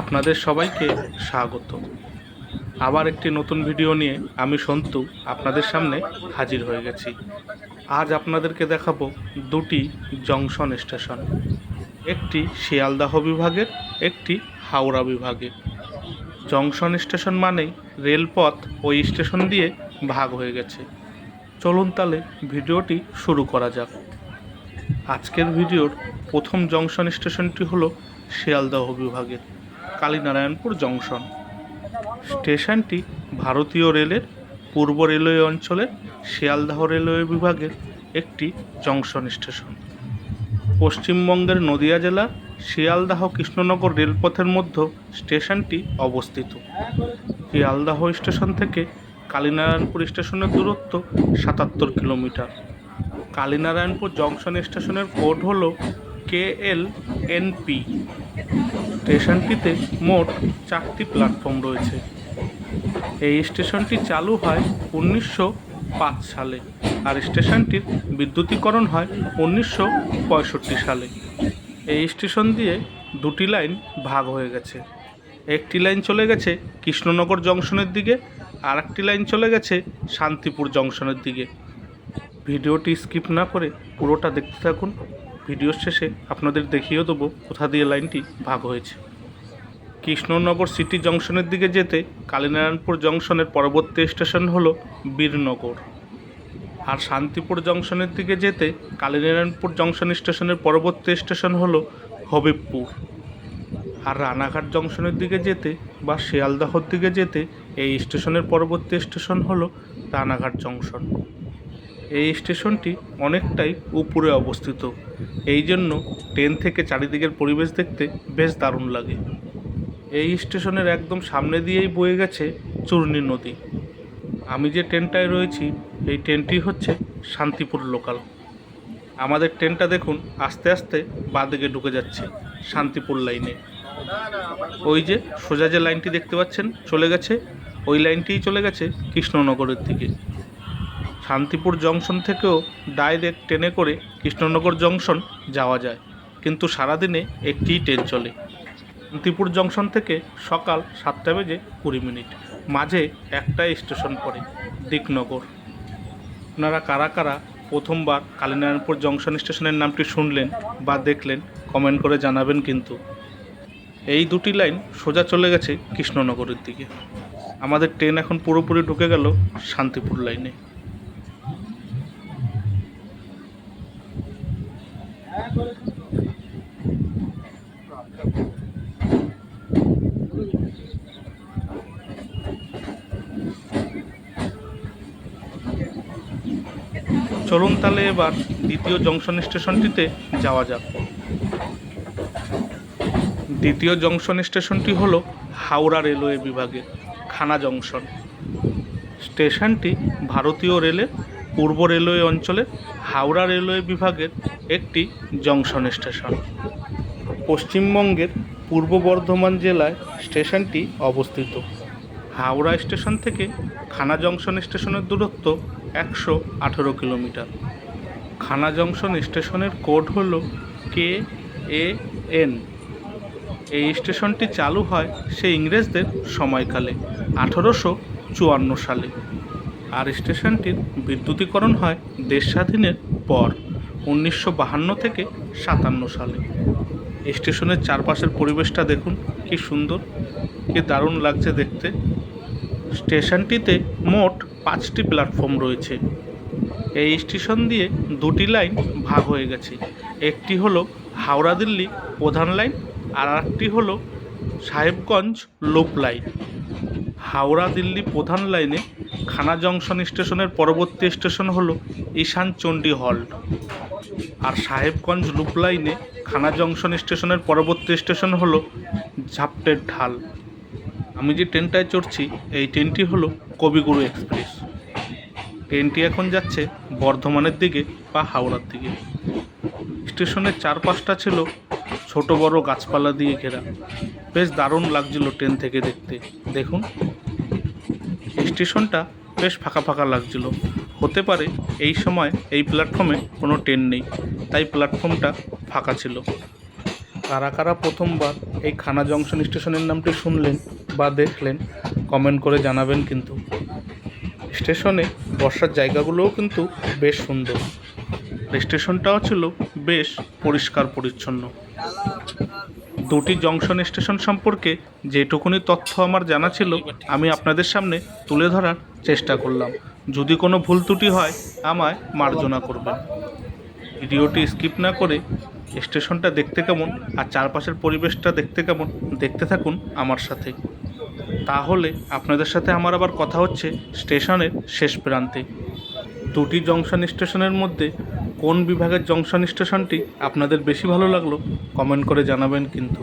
আপনাদের সবাইকে স্বাগত। আবার একটি নতুন ভিডিও নিয়ে আমি সন্তু আপনাদের সামনে হাজির হয়ে গেছি। আজ আপনাদেরকে দেখাবো দুটি জংশন স্টেশন। একটি শিয়ালদাহ বিভাগের, একটি হাওড়া বিভাগে জংশন স্টেশন মানেই রেলপথ ওই স্টেশন দিয়ে ভাগ হয়ে গেছে। চলুন তাহলে ভিডিওটি শুরু করা যাক। আজকের ভিডিওর প্রথম জংশন স্টেশনটি হলো শিয়ালদহ বিভাগের। কালীনারায়ণপুর জংশন। স্টেশনটি ভারতীয় রেলের পূর্ব রেলওয়ে অঞ্চলের শিয়ালদাহ রেলওয়ে বিভাগের একটি জংশন স্টেশন। পশ্চিমবঙ্গের নদিয়া জেলার শিয়ালদাহ কৃষ্ণনগর রেলপথের মধ্যে স্টেশনটি অবস্থিত। শিয়ালদাহ স্টেশন থেকে কালীনারায়ণপুর স্টেশনের দূরত্ব সাতাত্তর কিলোমিটার। কালীনারায়ণপুর জংশন স্টেশনের কোড হল কে এল এনপি স্টেশনটিতে মোট চারটি প্ল্যাটফর্ম রয়েছে। এই স্টেশনটি চালু হয় উনিশশো পাঁচ সালে আর স্টেশনটির বিদ্যুতীকরণ হয় উনিশশো পঁয়ষট্টি সালে। এই স্টেশন দিয়ে দুটি লাইন ভাগ হয়ে গেছে। একটি লাইন চলে গেছে কৃষ্ণনগর জংশনের দিকে আর একটি লাইন চলে গেছে শান্তিপুর জংশনের দিকে। ভিডিওটি স্কিপ না করে পুরোটা দেখতে থাকুন। ভিডিওর শেষে আপনাদের দেখিয়ে দেবো কোথা দিয়ে লাইনটি ভাগ হয়েছে। কৃষ্ণনগর সিটি জংশনের দিকে যেতে কালীনারায়ণপুর জংশনের পরবর্তী স্টেশন হলো বীরনগর। আর শান্তিপুর জংশনের দিকে যেতে কালীনারায়ণপুর জংশন স্টেশনের পরবর্তী স্টেশন হলো হবিবপুর। আর রানাঘাট জংশনের দিকে যেতে বা শিয়ালদহর দিকে যেতে এই স্টেশনের পরবর্তী স্টেশন হলো রানাঘাট জংশন। এই স্টেশনটি অনেকটাই উপরে অবস্থিত। এই জন্য ট্রেন থেকে চারিদিকের পরিবেশ দেখতে বেশ দারুণ লাগে। এই স্টেশনের একদম সামনে দিয়েই বয়ে গেছে চূর্ণী নদী। আমি যে ট্রেনটায় রয়েছি, এই ট্রেনটি হচ্ছে শান্তিপুর লোকাল। আমাদের ট্রেনটা দেখুন আস্তে আস্তে বাঁদিকে ঢুকে যাচ্ছে শান্তিপুর লাইনে। ওই যে সোজা যে লাইনটি দেখতে পাচ্ছেন, চলে গেছে, ওই লাইনটিই চলে গেছে কৃষ্ণনগরের দিকে। শান্তিপুর জংশন থেকেও ডাইরেক্ট ট্রেনে করে কৃষ্ণনগর জংশন যাওয়া যায়। কিন্তু সারাদিনে একটিই ট্রেন চলে। শান্তিপুর জংশন থেকে সকাল সাতটা বেজে কুড়ি মিনিট। মাঝে একটাই স্টেশন পড়ে, দিকনগর। আপনারা কারা কারা প্রথমবার কালীনারায়ণপুর জংশন স্টেশনের নামটি শুনলেন বা দেখলেন, কমেন্ট করে জানাবেন কিন্তু। এই দুটি লাইন সোজা চলে গেছে কৃষ্ণনগরের দিকে। আমাদের ট্রেন এখন পুরোপুরি ঢুকে গেল শান্তিপুর লাইনে। চলুন তাহলে এবার দ্বিতীয় জংশন স্টেশনটিতে যাওয়া যাক। দ্বিতীয় জংশন স্টেশনটি হলো হাওড়া রেলওয়ে বিভাগের খানা জংশন। স্টেশনটি ভারতীয় রেলের পূর্ব রেলওয়ে অঞ্চলের হাওড়া রেলওয়ে বিভাগের একটি জংশন স্টেশন। পশ্চিমবঙ্গের পূর্ব বর্ধমান জেলায় স্টেশনটি অবস্থিত। হাওড়া স্টেশন থেকে খানা জংশন স্টেশনের দূরত্ব একশো আঠেরো কিলোমিটার। খানা জংশন স্টেশনের কোড হল কে এ এন। এই স্টেশনটি চালু হয় সে ইংরেজদের সময়কালে, আঠেরোশো চুয়ান্ন সালে। আর স্টেশনটির বিদ্যুতীকরণ হয় দেশ স্বাধীনের পর উনিশশো বাহান্ন থেকে সাতান্ন সালে। স্টেশনের চারপাশের পরিবেশটা দেখুন, কি সুন্দর, কি দারুণ লাগছে দেখতে। স্টেশনটিতে মোট পাঁচটি প্ল্যাটফর্ম রয়েছে। এই স্টেশন দিয়ে দুটি লাইন ভাগ হয়ে গেছে। একটি হলো হাওড়া দিল্লি প্রধান লাইন, আর একটি হলো সাহেবগঞ্জ লুপ লাইন। হাওড়া দিল্লি প্রধান লাইনে খানা জংশন স্টেশনের পরবর্তী স্টেশন হল ঈশান চণ্ডী হল্ট আর সাহেবগঞ্জ লুপ লাইনে খানা জংশন স্টেশনের পরবর্তী স্টেশন হল ঝাপটের ঢাল। আমি যে ট্রেনটায় চড়ছি, এই ট্রেনটি হলো কবিগুরু এক্সপ্রেস। ট্রেনটি এখন যাচ্ছে বর্ধমানের দিকে বা হাওড়ার দিকে। স্টেশনের চারপাশটা ছিল ছোট বড় গাছপালা দিয়ে ঘেরা। বেশ দারুণ লাগছিল ট্রেন থেকে দেখতে। দেখুন স্টেশনটা বেশ ফাঁকা ফাঁকা লাগছিল। হতে পারে এই সময় এই প্ল্যাটফর্মে কোনো ট্রেন নেই, তাই প্ল্যাটফর্মটা ফাঁকা ছিল। কারা কারা প্রথমবার এই খানা জংশন স্টেশনের নামটি শুনলেন বা দেখলেন কমেন্ট করে জানাবেন কিন্তু। স্টেশনে বসার জায়গাগুলোও কিন্তু বেশ সুন্দর। স্টেশনটাও ছিল বেশ পরিষ্কার পরিচ্ছন্ন দুটি জংশন স্টেশন সম্পর্কে যেটুকুনি তথ্য আমার জানা ছিল, আমি আপনাদের সামনে তুলে ধরার চেষ্টা করলাম। যদি কোনো ভুল ত্রুটি হয়, আমায় মার্জনা করবেন। ভিডিওটি স্কিপ না করে স্টেশনটা দেখতে কেমন আর চারপাশের পরিবেশটা দেখতে কেমন, দেখতে থাকুন আমার সাথে। তাহলে আপনাদের সাথে আমার আবার কথা হচ্ছে স্টেশনের শেষ প্রান্তে। দুটি জংশন স্টেশনের মধ্যে কোন বিভাগের জংশন স্টেশনটি আপনাদের বেশি ভালো লাগল কমেন্ট করে জানাবেন কিন্তু।